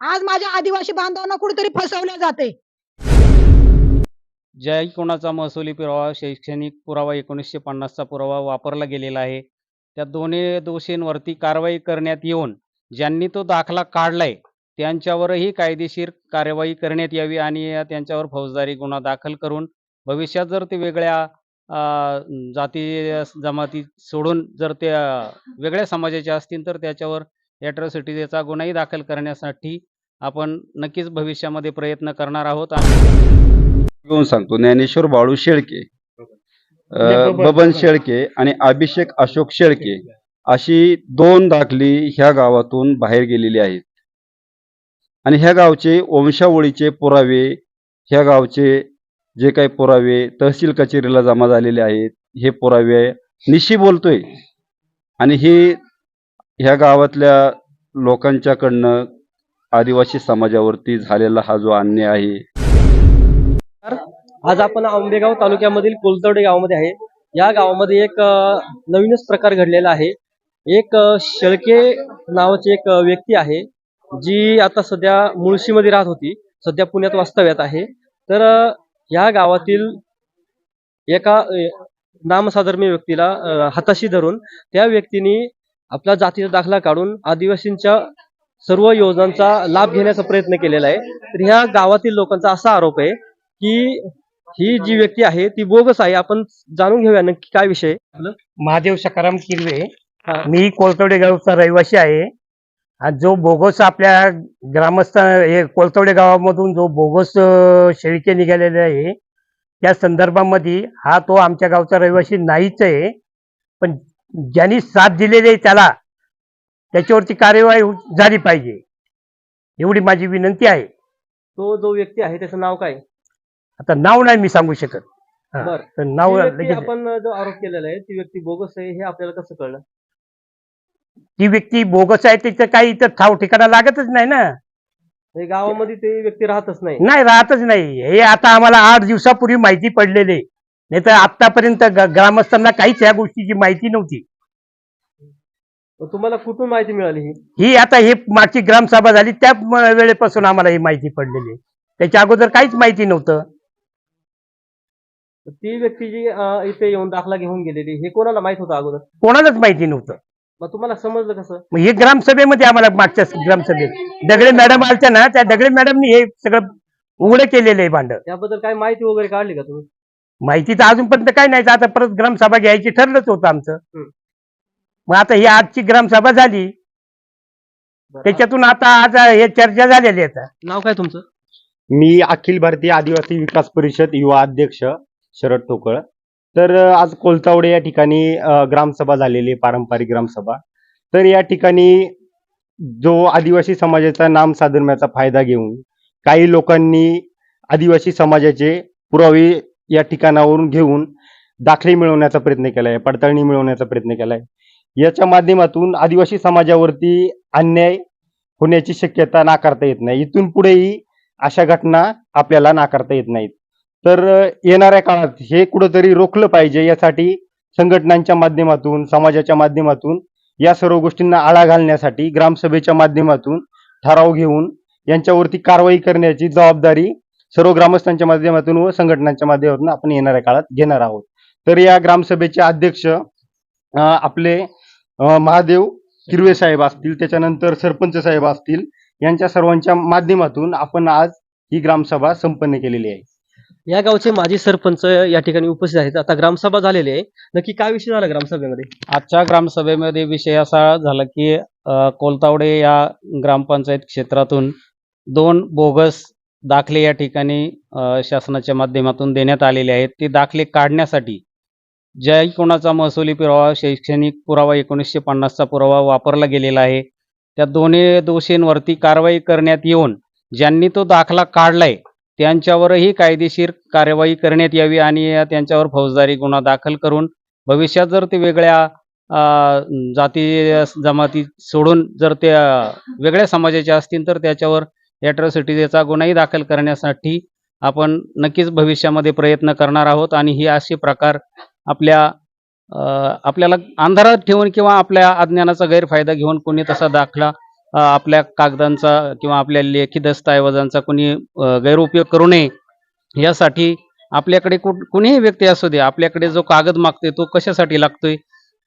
आज माझ्या आदिवासी बांधवांना कुठेतरी फसवलं जाते ज्याही कोणाचा महसुली पुरावा शैक्षणिक पुरावा एकोणीसशे पन्नासचा पुरावा वापरला गेलेला आहे त्या दोन्ही दोषींवरती कारवाई करण्यात येऊन ज्यांनी तो दाखला काढलाय त्यांच्यावरही कायदेशीर कार्यवाही करण्यात यावी आणि त्यांच्यावर फौजदारी गुन्हा दाखल करून भविष्यात जर ते वेगळ्या जाती जमाती सोडून जर ते वेगळ्या समाजाचे असतील तर त्याच्यावर ॲट्रॉसिटीचा गुन्हाही दाखल करण्यासाठी आपण नक्कीच भविष्यामध्ये प्रयत्न करणार आहोत. आणि घेऊन सांगतो ज्ञानेश्वर बाळू शेळके बबन शेळके आणि अभिषेक अशोक शेळके अशी दोन दाखली ह्या गावातून बाहेर गेलेली आहेत. आणि ह्या गावचे वंशावळीचे पुरावे ह्या गावचे जे काही पुरावे तहसील कचेरीला जमा झालेले आहेत हे पुरावे निशी बोलतोय. आणि हे ह्या गावातल्या लोकांच्याकडनं आदिवासी समाजावरती झालेला हा जो अन्याय आहे आज आपण आंबेगाव तालुक्यामधील कोलतवडे गावामध्ये आहे. या गावामध्ये एक नवीनच प्रकार घडलेला आहे. एक शेळके नावाची एक व्यक्ती आहे जी आता सध्या मुळशीमध्ये राहत होती. सध्या पुण्यात वास्तव्यात आहे. तर ह्या या गावातील एका अ, नामसाधर्मी व्यक्तीला हाताशी धरून त्या व्यक्तीने आपला जातीचा दाखला काढून आदिवासींच्या सर्व योजनांचा लाभ घेण्याचा प्रयत्न केलेला आहे. तर ह्या गावातील लोकांचा असा आरोप आहे की ही जी व्यक्ती आहे ती बोगस आहे. आपण जाणून घेऊया नक्की काय विषय. महादेव सकाराम किरवे. मी कोलतवडे गावचा रहिवासी आहे. जो बोगस आपल्या ग्रामस्थ हे कोलतवडे गावामधून जो बोगस अं, शेळके निघालेले आहे त्या संदर्भामध्ये हा तो आमच्या गावचा रहिवासी नाहीच आहे. पण ज्यांनी साथ दिलेली आहे त्याला त्याच्यावरती कार्यवाही झाली पाहिजे. एवढी माझी विनंती आहे. तो जो व्यक्ती आहे त्याचं नाव काय? आता नाव नाही मी सांगू शकत. हा. बरं. तर नाव ती व्यक्ती लगेच आपण जो आरोप केलेला आहे ती व्यक्ती बोगस आहे हे आपल्याला कसं कळलं? ती व्यक्ती बोगस आहे त्याचं काही इथं ठाव ठिकाणा लागतच नाही ना. हे गावामध्ये ते व्यक्ती राहतच नाही. नाही राहतच नाही. हे आता आम्हाला आठ दिवसापूर्वी माहिती पडलेले नाही तर आतापर्यंत ग्रामस्थांना काहीच या गोष्टीची माहिती नव्हती. तुम्हाला कुठून माहिती मिळाली ही? ही आता ही मागची ग्रामसभा झाली त्या वेळेपासून आम्हाला ही माहिती पडलेली. त्याच्या अगोदर काहीच माहिती नव्हतं. ती व्यक्ती जी इथे येऊन दाखला घेऊन गेलेली हे कोणाला माहीत होतं अगोदर? कोणालाच माहिती नव्हतं. मग तुम्हाला समजलं कसं? मग हे ग्रामसभेमध्ये आम्हाला मागच्या ग्रामसभेत. दगडे मॅडम आलत्या ना त्या दगडे मॅडमनी हे सगळं उघडं केलेलं आहे भांड. त्याबद्दल काय माहिती वगैरे काढली का तुम्ही? माहिती तर अजूनपर्यंत काय नाही. आता परत ग्रामसभा घ्यायची ठरलंच होतं आमचं. मग आता ही आजची ग्रामसभा झाली. त्याच्यातून आता आज हे चर्चा झालेली आहे आता. नाव काय तुमचं? मी अखिल भारतीय आदिवासी विकास परिषद युवा अध्यक्ष शरद टोकळ. तर आज कोलतावडे या ठिकाणी ग्रामसभा झालेली आहे, पारंपरिक ग्रामसभा. तर या ठिकाणी जो आदिवासी समाजाचा नाम साधर्म्याचा फायदा घेऊन काही लोकांनी आदिवासी समाजाचे पुरावे या ठिकाणावरून घेऊन दाखले मिळवण्याचा प्रयत्न केला आहे पडताळणी मिळवण्याचा प्रयत्न केला आहे याच्या माध्यमातून आदिवासी समाजावरती अन्याय होण्याची शक्यता नाकारता येत नाही. इथून पुढेही अशा घटना आपल्याला नाकारता येत नाहीत. तर येणाऱ्या काळात हे कुठंतरी रोखलं पाहिजे यासाठी संघटनांच्या माध्यमातून समाजाच्या माध्यमातून या सर्व गोष्टींना आळा घालण्यासाठी ग्रामसभेच्या माध्यमातून ठराव घेऊन यांच्यावरती कारवाई करण्याची जबाबदारी सर्व ग्रामस्थांच्या माध्यमातून व संघटनांच्या माध्यमातून आपण येणाऱ्या काळात घेणार आहोत. तर या ग्रामसभेचे अध्यक्ष आपले महादेव किरवे साहेब असतील त्याच्यानंतर सरपंच साहेब असतील यांच्या सर्वांच्या माध्यमातून आपण आज ही ग्रामसभा संपन्न केलेली आहे. या गावचे माजी सरपंच या ठिकाणी उपस्थित आहेत. आता ग्रामसभा झालेली आहे. नक्की काय विषय झाला ग्रामसभेमध्ये? आजच्या ग्रामसभेमध्ये विषय असा झाला की कोलतावडे या ग्रामपंचायत क्षेत्रातून दोन बोगस दाखले या ठिकाणी शासनाच्या माध्यमातून देण्यात आलेले आहेत. ते दाखले काढण्यासाठी ज्याही कोणाचा महसुली पुरावा शैक्षणिक पुरावा एकोणीसशे पन्नासचा पुरावा वापरला गेलेला आहे त्या दोन्ही दोषींवरती कारवाई करण्यात येऊन ज्यांनी तो दाखला काढलाय त्यांच्यावरही कायदेशीर कार्यवाही करण्यात यावी आणि त्यांच्यावर फौजदारी गुन्हा दाखल करून भविष्यात जर ते वेगळ्या जाती जमाती सोडून जर ते वेगळ्या समाजाच्या असतील तर त्याच्यावर ॲट्रॉसिटीचा गुन्हाही दाखल करण्यासाठी आपण नक्कीच भविष्यामध्ये प्रयत्न करणार आहोत आणि ही असे प्रकार आपल्या आपल्याला अंधारात ठेवून किंवा आपल्या अज्ञानाचा गैरफायदा घेऊन कोणी तसा दाखला आपल्या कागदांचा किंवा आपल्या लेखी दस्तऐवजांचा कोणी गैरउपयोग करू नये यासाठी आपल्याकडे कुठ कुणीही व्यक्ती असू दे आपल्याकडे जो कागद मागतोय तो कशासाठी लागतोय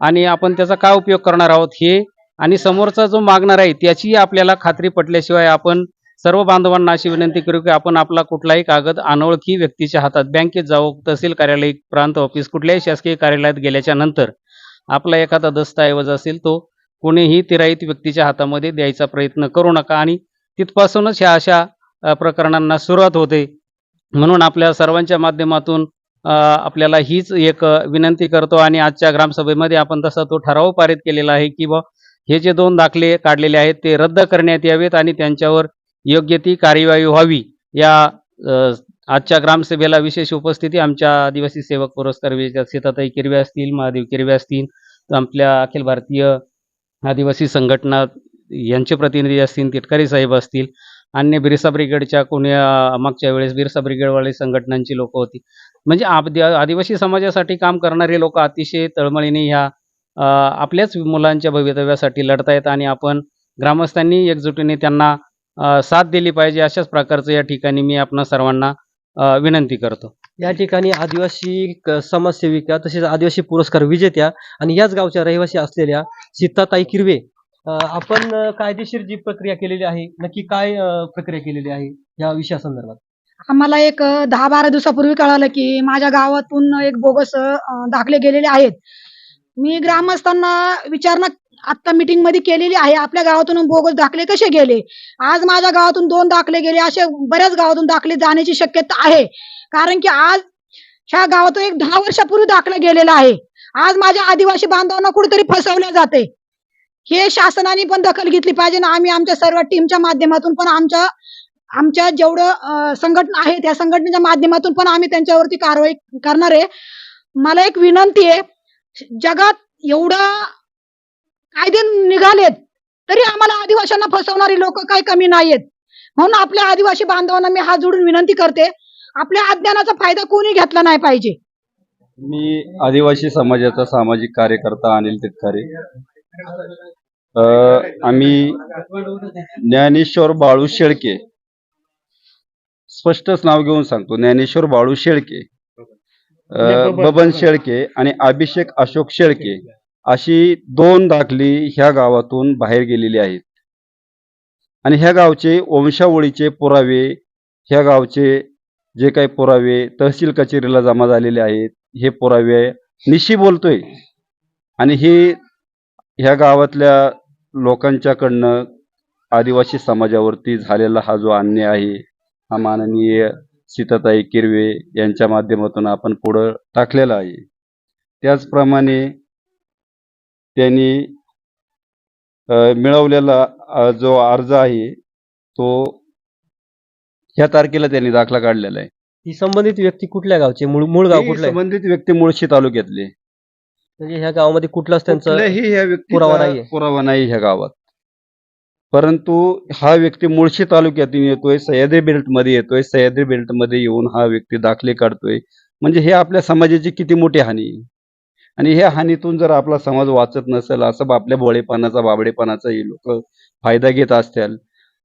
आणि आपण त्याचा काय उपयोग करणार आहोत हे आणि समोरचा जो मागणार आहे त्याची आपल्याला खात्री पटल्याशिवाय आपण सर्व बांधवांना अशी विनंती करू की आपण आपला कुठलाही कागद अनोळखी व्यक्तीच्या हातात बँकेत जाऊ तहसील कार्यालय प्रांत ऑफिस कुठल्याही शासकीय कार्यालयात गेल्याच्यानंतर आपला एखादा दस्तऐवज असेल तो कोणीही तिराईत व्यक्तीच्या हातामध्ये द्यायचा प्रयत्न करू नका. आणि तिथपासूनच ह्या अशा प्रकरणांना सुरुवात होते. म्हणून आपल्या सर्वांच्या माध्यमातून आपल्याला हीच एक विनंती करतो आणि आजच्या ग्रामसभेमध्ये आपण तसा तो ठराव पारित केलेला आहे की बा हे जे दोन दाखले काढलेले आहेत ते रद्द करण्यात यावेत आणि त्यांच्यावर योग्य ती कार्यवाही व्हावी. या आजच्या ग्रामसभेला विशेष उपस्थिती आमच्या आदिवासी सेवक पुरस्कार विजेत्या सीताताई किरवे असतील महादेव किरवे असतील आपल्या अखिल भारतीय आदिवासी संघटना यांचे प्रतिनिधी असतील तिटकारी साहेब असतील अन्य बिरसा ब्रिगेडच्या कोणी मागच्या वेळेस बिरसा ब्रिगेडवाले संघटनांची लोक होती. म्हणजे आद- आदिवासी समाजासाठी काम करणारे लोक अतिशय तळमळीने ह्या आपल्याच मुलांच्या भवितव्यासाठी लढतायत आणि आपण ग्रामस्थांनी एकजुटीने त्यांना साथ दिली पाहिजे अशाच प्रकारचं या ठिकाणी मी आपणा सर्वांना विनंती करतो. या ठिकाणी आदिवासी क- समाजसेविका तसेच आदिवासी पुरस्कार विजेत्या आणि याच गावच्या रहिवासी असलेल्या सीताताई किरवे अ, आपण अ, कायदेशीर जी प्रक्रिया केलेली आहे नक्की काय अ, प्रक्रिया केलेली आहे या विषयासंदर्भात? आम्हाला एक अ, दहा बारा दिवसापूर्वी कळालं की माझ्या गावातून एक बोगस अ, दाखले गेलेले आहेत. मी ग्रामस्थांना विचारणा आता मीटिंगमध्ये केलेली आहे. आपल्या गावातून बोगस दाखले कसे गेले? आज माझ्या गावातून दोन दाखले गेले. असे बऱ्याच गावातून दाखले जाण्याची शक्यता आहे. कारण की आज ह्या गावातून एक दहा वर्षापूर्वी दाखला गेलेला आहे. आज माझ्या आदिवासी बांधवांना कुठेतरी फसवले जाते. हे शासनाने पण दखल घेतली पाहिजे ना आम्ही आमच्या सर्व टीमच्या माध्यमातून पण आमच्या आमच्या जेवढं संघटना आहे त्या संघटनेच्या माध्यमातून पण आम्ही त्यांच्यावरती कारवाई करणार आहे. मला एक विनंती आहे. जगात एवढं कायदे निघालेत. तरी आम्हाला आदिवाशांना फसवणारी लोक काही कमी नाहीयेत. म्हणून आपल्या आदिवासी बांधवांना मी हात जोडून विनंती करते आपल्या अज्ञानाचा फायदा कोणी घेतला नाही पाहिजे. मी आदिवासी समाजाचा सामाजिक कार्यकर्ता अनिल तिटकारे. आम्ही ज्ञानेश्वर बाळू शेळके. स्पष्टच नाव घेऊन सांगतो ज्ञानेश्वर बाळू शेळके. बबन शेळके आणि अभिषेक अशोक शेळके. अशी दोन दाखली ह्या गावातून बाहेर गेलेली आहेत. आणि ह्या गावचे वंशावळीचे पुरावे ह्या गावचे जे काही पुरावे तहसील कचेरीला जमा झालेले आहेत हे पुरावे निशी बोलतोय. आणि हे ह्या गावातल्या लोकांच्याकडनं आदिवासी समाजावरती झालेला हा जो अन्याय आहे हा माननीय सीताताई किरवे यांच्या माध्यमातून आपण पुढं टाकलेला आहे. त्याचप्रमाणे त्यांनी मिळवलेला जो अर्ज आहे तो ह्या तारखेला त्यांनी दाखला काढलेला आहे. ही संबंधित व्यक्ती कुठल्या गावचे? मूळ मूळ गाव ही कुठलं आहे? संबंधित व्यक्ती मुळशी तालुक्यातले. म्हणजे ह्या गावामध्ये कुठलाच त्यांचं कुठल्याही ह्या व्यक्तीचा पुरावा नाहीये. पुरावा नाही ह्या गावात. परंतु हा व्यक्ती मुळशी तालुक्यातून येतोय सह्याद्री बेल्टमध्ये येतोय सह्याद्री बेल्टमध्ये येऊन हा व्यक्ती दाखले काढतोय. म्हणजे हे आपल्या समाजाची किती मोठी हानी आहे. आणि ह्या हानीतून जर आपला समाज वाचत नसेल असं आपल्या भोळेपणाचा बाबडेपणाचा हे लोक फायदा घेत असतील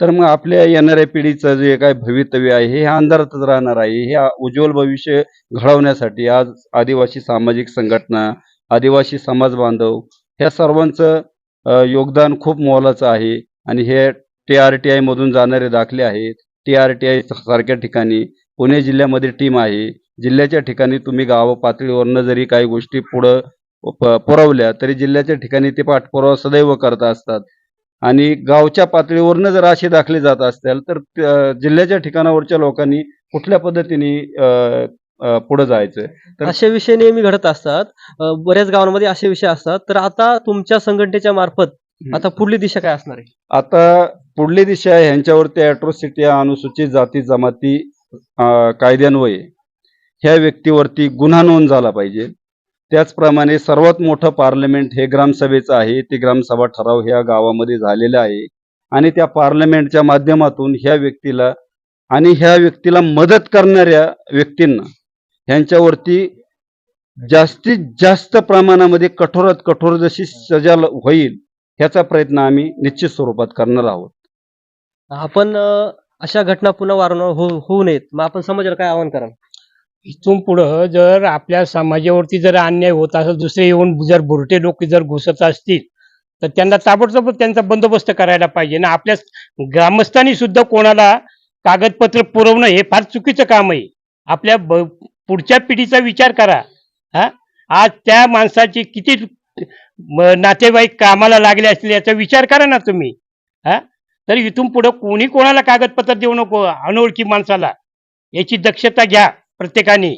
तर मग आपल्या येणाऱ्या पिढीचं जे काय भवितव्य आहे हे अंधारातच राहणार आहे. हे उज्ज्वल भविष्य घडवण्यासाठी आज आदिवासी सामाजिक संघटना आदिवासी समाज बांधव ह्या सर्वांचं योगदान खूप मोलाचं आहे. आणि हे टी आर टी आय मधून जाणारे दाखले आहेत. टी आर टी आय सारख्या ठिकाणी पुणे जिल्ह्यामध्ये टीम आहे. जिल्ह्याच्या ठिकाणी तुम्ही गाव पातळीवरनं जरी काही गोष्टी पुढं पुरवल्या तरी जिल्ह्याच्या ठिकाणी ते पाठपुरावा सदैव करत असतात. आणि गावच्या पातळीवरनं जर असे दाखले जात असतील तर जिल्ह्याच्या ठिकाणावरच्या लोकांनी कुठल्या पद्धतीने पुढं जायचं तर- असे विषय नेहमी घडत असतात. बऱ्याच गावांमध्ये असे विषय असतात. तर आता तुमच्या संघटनेच्या मार्फत. आता पुढली दिशा काय असणार आहे? आता पुढली दिशा आहे ह्यांच्यावरती अॅट्रॉसिटी अनुसूचित जाती जमाती कायद्यान्वये ह्या व्यक्तीवरती गुन्हा नोंद झाला पाहिजे. त्याचप्रमाणे सर्वात मोठं पार्लमेंट हे ग्रामसभेचं आहे. ते ग्रामसभा ठराव ह्या गावामध्ये झालेलं आहे. आणि त्या पार्लमेंटच्या माध्यमातून ह्या व्यक्तीला आणि ह्या व्यक्तीला मदत करणाऱ्या व्यक्तींना ह्यांच्यावरती जास्तीत जास्त प्रमाणामध्ये कठोरात कठोर जशी सजा होईल ह्याचा प्रयत्न आम्ही निश्चित स्वरूपात करणार आहोत. आपण अशा घटना पुन्हा वारंवार होऊ होऊ नयेत. मग आपण समाजाला काय आवाहन कराल? इथून पुढं जर आपल्या समाजावरती जर अन्याय होत असेल दुसरे येऊन जर बुरटे लोक जर घुसत असतील तर त्यांना ताबडतोब त्यांचा बंदोबस्त करायला पाहिजे. ना आपल्या ग्रामस्थांनी सुद्धा कोणाला कागदपत्र पुरवणं हे फार चुकीचं काम आहे. आपल्या ब- पुढच्या पिढीचा विचार करा. हा? आज त्या माणसाची किती नातेवाईक कामाला लागले असतील याचा विचार करा ना तुम्ही. हा? तर इथून पुढं कोणी कोणाला कागदपत्र देऊ नको अनोळखी माणसाला. याची दक्षता घ्या प्रत्येकाने.